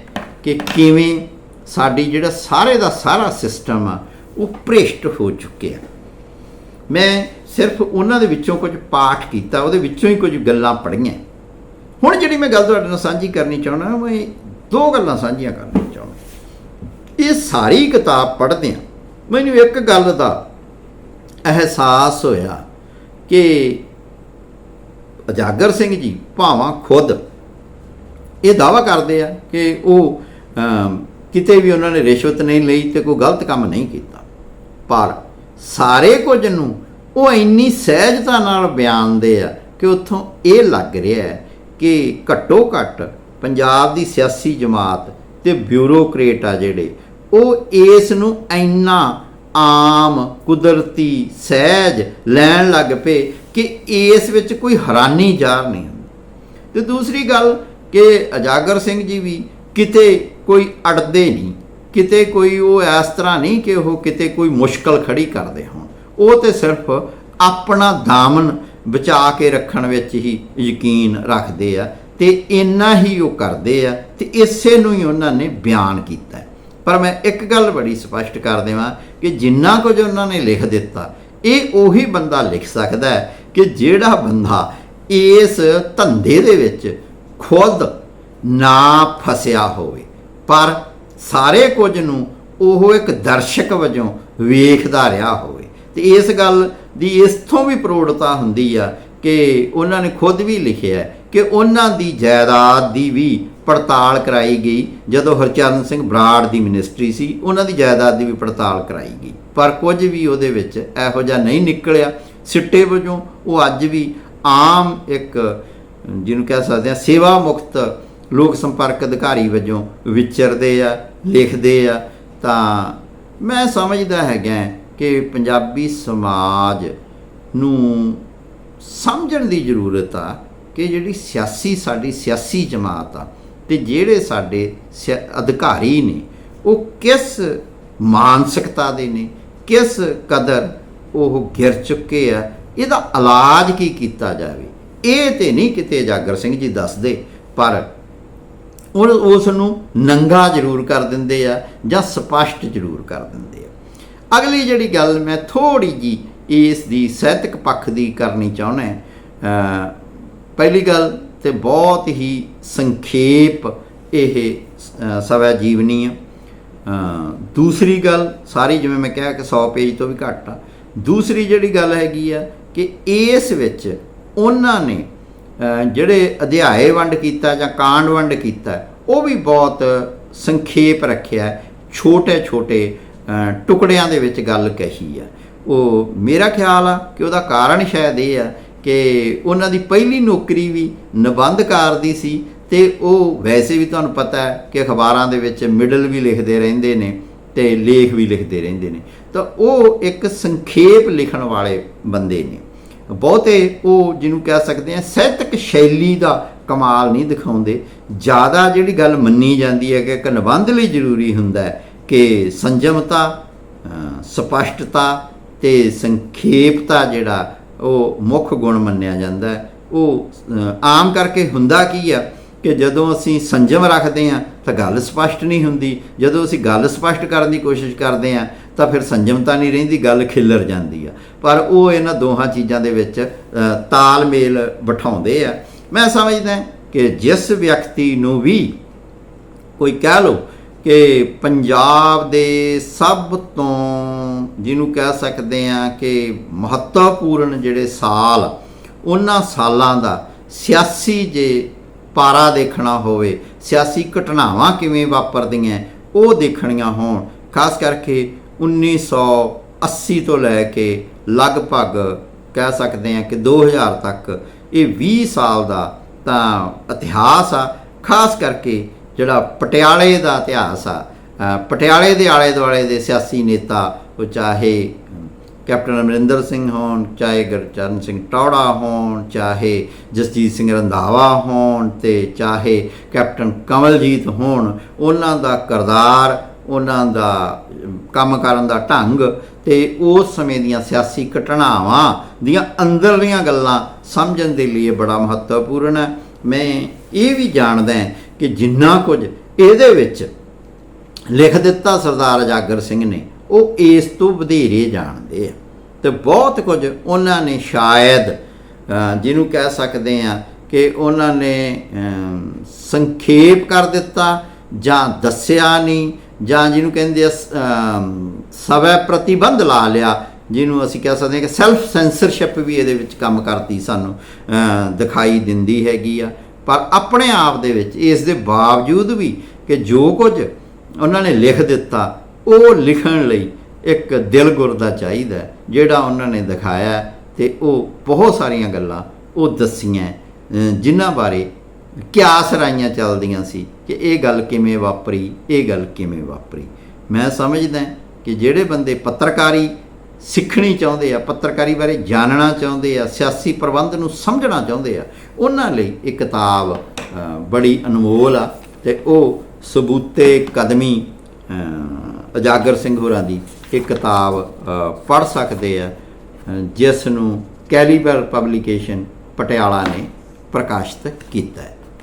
ਕਿ ਕਿਵੇਂ ਸਾਡੀ ਜਿਹੜਾ ਸਾਰੇ ਦਾ ਸਾਰਾ ਸਿਸਟਮ ਆ, ਉਹ ਭ੍ਰਿਸ਼ਟ ਹੋ ਚੁੱਕਿਆ। ਮੈਂ ਸਿਰਫ ਉਹਨਾਂ ਦੇ ਵਿੱਚੋਂ ਕੁਝ ਪਾਠ ਕੀਤਾ, ਉਹਦੇ ਵਿੱਚੋਂ ਹੀ ਕੁਝ ਗੱਲਾਂ ਪੜ੍ਹੀਆਂ। ਹੁਣ ਜਿਹੜੀ ਮੈਂ ਗੱਲ ਤੁਹਾਡੇ ਨਾਲ ਸਾਂਝੀ ਕਰਨੀ ਚਾਹੁੰਦਾ, ਮੈਂ ਦੋ ਗੱਲਾਂ ਸਾਂਝੀਆਂ ਕਰਨੀਆਂ ਚਾਹੁੰਦਾ। ਇਹ ਸਾਰੀ ਕਿਤਾਬ ਪੜ੍ਹਦੇ ਆ। ਮੈਨੂੰ ਇੱਕ ਗੱਲ ਦਾ ਅਹਿਸਾਸ ਹੋਇਆ। ਕਿ ਅਜਾਗਰ ਸਿੰਘ ਜੀ ਭਾਵਾਂ ਖੁਦ ਇਹ ਦਾਵਾ ਕਰਦੇ ਆ ਕਿ ਉਹ ਕਿਤੇ ਵੀ ਉਹਨਾਂ ਨੇ ਰਿਸ਼ਵਤ ਨਹੀਂ ਲਈ ਤੇ ਕੋਈ ਗਲਤ ਕੰਮ ਨਹੀਂ ਕੀਤਾ। ਪਰ ਸਾਰੇ ਕੁਝ ਨੂੰ ਉਹ ਇੰਨੀ ਸਹਿਜਤਾ ਨਾਲ ਬਿਆਨਦੇ ਆ ਕਿ ਉੱਥੋਂ ਇਹ ਲੱਗ ਰਿਹਾ ਹੈ ਕਿ ਘੱਟੋ ਘੱਟ ਪੰਜਾਬ ਦੀ ਸਿਆਸੀ ਜਮਾਤ ਤੇ ਬਿਊਰੋਕਰੇਟ ਆ ਜਿਹੜੇ, ਉਹ ਇਸ ਨੂੰ ਇੰਨਾ ਆਮ ਕੁਦਰਤੀ ਸਹਿਜ ਲੈਣ ਲੱਗ ਪਏ ਕਿ ਇਸ ਵਿੱਚ ਕੋਈ ਹੈਰਾਨੀ ਜਾਰ ਨਹੀਂ ਹੁੰਦੀ। ਤੇ ਦੂਸਰੀ ਗੱਲ ਕਿ ਅਜਾਗਰ ਸਿੰਘ ਜੀ ਵੀ ਕਿਤੇ ਕੋਈ ਅੜਦੇ ਨਹੀਂ, ਕਿਤੇ ਕੋਈ ਉਹ ਇਸ ਤਰ੍ਹਾਂ ਨਹੀਂ ਕਿ ਉਹ ਕਿਤੇ ਕੋਈ ਮੁਸ਼ਕਲ ਖੜੀ ਕਰਦੇ ਹੋਣ। ਉਹ ਤੇ ਸਿਰਫ ਆਪਣਾ ਦਾਮਨ ਬਚਾ ਕੇ ਰੱਖਣ ਵਿੱਚ ਹੀ ਯਕੀਨ ਰੱਖਦੇ ਆ ਤੇ ਇੰਨਾ ਹੀ ਉਹ ਕਰਦੇ ਆ ਤੇ ਇਸੇ ਨੂੰ ਹੀ ਉਹਨਾਂ ਨੇ ਬਿਆਨ ਕੀਤਾ। ਪਰ ਮੈਂ ਇੱਕ ਗੱਲ ਬੜੀ ਸਪਸ਼ਟ ਕਰ ਦੇਵਾਂ ਕਿ ਜਿੰਨਾ ਕੁਝ ਉਹਨਾਂ ਨੇ ਲਿਖ ਦਿੱਤਾ, ਇਹ ਉਹੀ ਬੰਦਾ ਲਿਖ ਸਕਦਾ ਹੈ ਕਿ ਜਿਹੜਾ ਬੰਦਾ ਇਸ ਧੰਦੇ ਦੇ ਵਿੱਚ ਖੁਦ ਨਾ ਫਸਿਆ ਹੋਵੇ। ਪਰ ਸਾਰੇ ਕੁਝ ਨੂੰ ਉਹ ਇੱਕ ਦਰਸ਼ਕ ਵਜੋਂ ਵੇਖਦਾ ਰਿਹਾ ਹੋਵੇ। ਤੇ ਇਸ ਗੱਲ ਦੀ ਇਸ ਤੋਂ ਵੀ ਪ੍ਰੋੜਤਾ ਹੁੰਦੀ ਆ ਕਿ ਉਹਨਾਂ ਨੇ ਖੁਦ ਵੀ ਲਿਖਿਆ ਕਿ ਉਹਨਾਂ ਦੀ ਜਾਇਦਾਦ ਦੀ ਵੀ ਪੜਤਾਲ ਕਰਾਈ ਗਈ ਜਦੋਂ ਹਰਚਰਨ ਸਿੰਘ ਬਰਾੜ ਦੀ ਮਿਨਿਸਟਰੀ ਸੀ, ਉਹਨਾਂ ਦੀ ਜਾਇਦਾਦ ਦੀ ਵੀ ਪੜਤਾਲ ਕਰਾਈ ਗਈ। ਪਰ ਕੁਝ ਵੀ ਉਹਦੇ ਵਿੱਚ ਇਹੋ ਜਿਹਾ ਨਹੀਂ ਨਿਕਲਿਆ। ਸਿੱਟੇ ਵਜੋਂ ਉਹ ਅੱਜ ਵੀ ਆਮ ਇੱਕ, ਜਿਹਨੂੰ ਕਹਿ ਸਕਦੇ ਆ ਸੇਵਾ ਮੁਕਤ ਲੋਕ ਸੰਪਰਕ ਅਧਿਕਾਰੀ ਵਜੋਂ ਵਿਚਰਦੇ ਆ, ਲਿਖਦੇ ਆ। ਤਾਂ ਮੈਂ ਸਮਝਦਾ ਹੈਗਾ ਕਿ ਪੰਜਾਬੀ ਸਮਾਜ ਨੂੰ ਸਮਝਣ ਦੀ ਜ਼ਰੂਰਤ ਆ ਕਿ ਜਿਹੜੀ ਸਿਆਸੀ ਸਾਡੀ ਸਿਆਸੀ ਜਮਾਤ ਆ ਤੇ ਜਿਹੜੇ ਸਾਡੇ ਸਿਆ- ਅਧਿਕਾਰੀ ਨੇ, ਉਹ ਕਿਸ ਮਾਨਸਿਕਤਾ ਦੇ ਨੇ, ਕਿਸ ਕਦਰ ਉਹ ਗਿਰ ਚੁੱਕੇ ਆ, ਇਹਦਾ ਇਲਾਜ ਕੀ ਕੀਤਾ ਜਾਵੇ? ਇਹ ਤੇ ਨਹੀਂ ਕਿਤੇ ਜਾਗਰ ਸਿੰਘ ਜੀ ਦੱਸਦੇ, ਪਰ ਉਹ, ਉਸ ਨੂੰ ਨੰਗਾ ਜ਼ਰੂਰ ਕਰ ਦਿੰਦੇ ਆ ਜਾਂ ਸਪਸ਼ਟ ਜ਼ਰੂਰ ਕਰ ਦਿੰਦੇ ਆ। ਅਗਲੀ ਜਿਹੜੀ ਗੱਲ ਮੈਂ ਥੋੜੀ ਜੀ ਇਸ ਦੀ ਸਾਹਿਤਕ ਪੱਖ ਦੀ ਕਰਨੀ ਚਾਹੁੰਦਾ ਪਹਿਲੀ ਗੱਲ ਤੇ ਬਹੁਤ ਹੀ ਸੰਖੇਪ ਇਹ ਸਵੈ ਜੀਵਨੀ ਆ। ਦੂਸਰੀ ਗੱਲ, ਸਾਰੀ ਜਿਵੇਂ ਮੈਂ ਕਿਹਾ ਕਿ 100 ਪੇਜ ਤੋਂ ਵੀ ਘੱਟ ਆ। ਦੂਸਰੀ ਜਿਹੜੀ ਗੱਲ ਹੈਗੀ ਆ ਕਿ ਇਸ ਵਿੱਚ ਉਹਨਾਂ ਨੇ ਜਿਹੜੇ ਅਧਿਆਏ ਵੰਡ ਕੀਤਾ ਜਾਂ ਕਾਂਡ ਵੰਡ ਕੀਤਾ, ਉਹ ਵੀ ਬਹੁਤ ਸੰਖੇਪ ਰੱਖਿਆ ਛੋਟੇ ਛੋਟੇ ਟੁਕੜਿਆਂ ਦੇ ਵਿੱਚ ਗੱਲ ਕਹੀ ਆ। ਉਹ ਮੇਰਾ ਖਿਆਲ ਆ ਕਿ ਉਹਦਾ ਕਾਰਨ ਸ਼ਾਇਦ ਇਹ ਆ ਕਿ ਉਹਨਾਂ ਦੀ ਪਹਿਲੀ ਨੌਕਰੀ ਵੀ ਨਿਬੰਧਕਾਰ ਦੀ ਸੀ ਤੇ ਉਹ ਵੈਸੇ ਵੀ ਤੁਹਾਨੂੰ ਪਤਾ ਹੈ ਕਿ ਅਖਬਾਰਾਂ ਦੇ ਵਿੱਚ ਮਿਡਲ ਵੀ ਲਿਖਦੇ ਰਹਿੰਦੇ ਨੇ ਤੇ ਲੇਖ ਵੀ ਲਿਖਦੇ ਰਹਿੰਦੇ ਨੇ। ਤਾਂ ਉਹ ਇੱਕ ਸੰਖੇਪ ਲਿਖਣ ਵਾਲੇ ਬੰਦੇ ਨੇ। ਬਹੁਤੇ ਉਹ ਜਿਹਨੂੰ ਕਹਿ ਸਕਦੇ ਆ ਸਾਹਿਤਕ ਸ਼ੈਲੀ ਦਾ ਕਮਾਲ ਨਹੀਂ ਦਿਖਾਉਂਦੇ। ਜ਼ਿਆਦਾ ਜਿਹੜੀ ਗੱਲ ਮੰਨੀ ਜਾਂਦੀ ਹੈ ਕਿ ਇੱਕ ਨਿਬੰਧ ਲਈ ਜ਼ਰੂਰੀ ਹੁੰਦਾ ਹੈ ਕਿ ਸੰਜਮਤਾ ਅ, ਸਪਸ਼ਟਤਾ ਤੇ ਸੰਖੇਪਤਾ ਜਿਹੜਾ ਉਹ ਮੁੱਖ ਗੁਣ ਮੰਨਿਆ ਜਾਂਦਾ ਹੈ। ਉਹ ਆਮ ਕਰਕੇ ਹੁੰਦਾ ਕੀ ਆ ਕਿ ਜਦੋਂ ਅਸੀਂ ਸੰਜਮ ਰੱਖਦੇ ਹਾਂ ਤਾਂ ਗੱਲ ਸਪਸ਼ਟ ਨਹੀਂ ਹੁੰਦੀ। ਜਦੋਂ ਅਸੀਂ ਗੱਲ ਸਪਸ਼ਟ ਕਰਨ ਦੀ ਕੋਸ਼ਿਸ਼ ਕਰਦੇ ਹਾਂ ਤਾਂ ਫਿਰ ਸੰਜਮਤਾ ਨਹੀਂ ਰਹਿੰਦੀ, ਗੱਲ ਖਿੱਲਰ ਜਾਂਦੀ ਆ। ਪਰ ਉਹ ਇਹਨਾਂ ਦੋਹਾਂ ਚੀਜ਼ਾਂ ਦੇ ਵਿੱਚ ਤਾਲਮੇਲ ਬਿਠਾਉਂਦੇ ਆ। ਮੈਂ ਸਮਝਦਾ ਕਿ ਜਿਸ ਵਿਅਕਤੀ ਨੂੰ ਵੀ ਕੋਈ ਕਹਿ ਲਓ ਕਿ ਪੰਜਾਬ ਦੇ ਸਭ ਤੋਂ ਜਿਹਨੂੰ ਕਹਿ ਸਕਦੇ ਆ ਕਿ ਮਹੱਤਵਪੂਰਨ ਜਿਹੜੇ ਸਾਲ, ਉਹਨਾਂ ਸਾਲਾਂ ਦਾ ਸਿਆਸੀ ਜੇ ਪਾਰਾ ਦੇਖਣਾ ਹੋਵੇ, ਸਿਆਸੀ ਘਟਨਾਵਾਂ ਕਿਵੇਂ ਵਾਪਰਦੀਆਂ, ਉਹ ਦੇਖਣੀਆਂ ਹੋਣ। ਖਾਸ ਕਰਕੇ 1980 ਤੋਂ ਲੈ ਕੇ ਲਗਭਗ ਕਹਿ ਸਕਦੇ ਆ ਕਿ 2000 ਤੱਕ ਇਹ 20 ਸਾਲ ਦਾ ਤਾਂ ਇਤਿਹਾਸ ਆ। ਖਾਸ ਕਰਕੇ ਜਿਹੜਾ ਪਟਿਆਲੇ ਦਾ ਇਤਿਹਾਸ ਆ ਪਟਿਆਲੇ ਦੇ ਆਲੇ ਦੁਆਲੇ ਦੇ ਸਿਆਸੀ ਨੇਤਾ, ਉਹ ਚਾਹੇ ਕੈਪਟਨ ਅਮਰਿੰਦਰ ਸਿੰਘ ਹੋਣ, ਚਾਹੇ ਗੁਰਚਰਨ ਸਿੰਘ ਟੌੜਾ ਹੋਣ, ਚਾਹੇ ਜਸਜੀਤ ਸਿੰਘ ਰੰਧਾਵਾ ਹੋਣ ਤੇ ਚਾਹੇ ਕੈਪਟਨ ਕਮਲਜੀਤ ਹੋਣ, ਉਹਨਾਂ ਦਾ ਕਰਦਾਰ, ਉਹਨਾਂ ਦਾ ਕੰਮ ਕਰਨ ਦਾ ਢੰਗ ਤੇ ਉਸ ਸਮੇਂ ਦੀਆਂ ਸਿਆਸੀ ਘਟਨਾਵਾਂ ਦੀਆਂ ਅੰਦਰਲੀਆਂ ਗੱਲਾਂ ਸਮਝਣ ਦੇ ਲਈ ਬੜਾ ਮਹੱਤਵਪੂਰਨ ਹੈ। ਮੈਂ ਇਹ ਵੀ ਜਾਣਦਾ ਹਾਂ ਕਿ ਜਿੰਨਾ ਕੁਝ ਇਹਦੇ ਵਿੱਚ ਲਿਖ ਦਿੱਤਾ ਸਰਦਾਰ ਅਜਾਗਰ ਸਿੰਘ ਨੇ, ਉਹ ਇਸ ਤੋਂ ਵਧੇਰੇ ਜਾਣਦੇ ਆ। ਤੇ ਬਹੁਤ ਕੁਝ ਉਹਨਾਂ ਨੇ ਸ਼ਾਇਦ ਜਿਹਨੂੰ ਕਹਿ ਸਕਦੇ ਆ ਕਿ ਉਹਨਾਂ ਨੇ ਸੰਖੇਪ ਕਰ ਦਿੱਤਾ ਜਾਂ ਦੱਸਿਆ ਨਹੀਂ, ਜਾਂ ਜਿਹਨੂੰ ਕਹਿੰਦੇ ਆ ਸਵੈ ਪ੍ਰਤੀਬੰਧ ਲਾ ਲਿਆ, ਜਿਹਨੂੰ ਅਸੀਂ ਕਹਿ ਸਕਦੇ ਹਾਂ ਕਿ ਸੈਲਫ ਸੈਂਸਰਸ਼ਿਪ ਵੀ ਇਹਦੇ ਵਿੱਚ ਕੰਮ ਕਰਦੀ ਸਾਨੂੰ ਦਿਖਾਈ ਦਿੰਦੀ ਹੈਗੀ ਆ। ਪਰ ਆਪਣੇ ਆਪ ਦੇ ਵਿੱਚ ਇਸ ਦੇ ਬਾਵਜੂਦ ਵੀ ਕਿ ਜੋ ਕੁਝ ਉਹਨਾਂ ਨੇ ਲਿਖ ਦਿੱਤਾ, ਉਹ ਲਿਖਣ ਲਈ ਇੱਕ ਦਿਲ ਗੁਰਦਾ ਚਾਹੀਦਾ ਜਿਹੜਾ ਉਹਨਾਂ ਨੇ ਦਿਖਾਇਆ ਹੈ ਤੇ ਉਹ ਬਹੁਤ ਸਾਰੀਆਂ ਗੱਲਾਂ ਉਹ ਦੱਸੀਆਂ ਜਿਨ੍ਹਾਂ ਬਾਰੇ ਕਿਆਸ ਰਾਈਆਂ ਚੱਲਦੀਆਂ ਸੀ ਕਿ ਇਹ ਗੱਲ ਕਿਵੇਂ ਵਾਪਰੀ, ਇਹ ਗੱਲ ਕਿਵੇਂ ਵਾਪਰੀ। ਮੈਂ ਸਮਝਦਾ ਕਿ ਜਿਹੜੇ ਬੰਦੇ ਪੱਤਰਕਾਰੀ ਸਿੱਖਣੀ ਚਾਹੁੰਦੇ ਆ, ਪੱਤਰਕਾਰੀ ਬਾਰੇ ਜਾਣਨਾ ਚਾਹੁੰਦੇ ਆ, ਸਿਆਸੀ ਪ੍ਰਬੰਧ ਨੂੰ ਸਮਝਣਾ ਚਾਹੁੰਦੇ ਆ ਉਹਨਾਂ ਲਈ ਇਹ ਕਿਤਾਬ ਬੜੀ ਅਨਮੋਲ ਆ ਤੇ ਉਹ ਸਬੂਤੇ ਕਦਮੀ ਅਜਾਗਰ ਸਿੰਘ ਹੋਰਾਂ ਦੀ ਇਹ ਕਿਤਾਬ ਪੜ ਸਕਦੇ ਆ ਜਿਸ ਨੂੰ ਕੈਲੀਬਰ ਪਬਲੀਕੇਸ਼ਨ ਪਟਿਆਲਾ ਨੇ ਪ੍ਰਕਾਸ਼ਿਤ ਕੀਤਾ ਹੈ।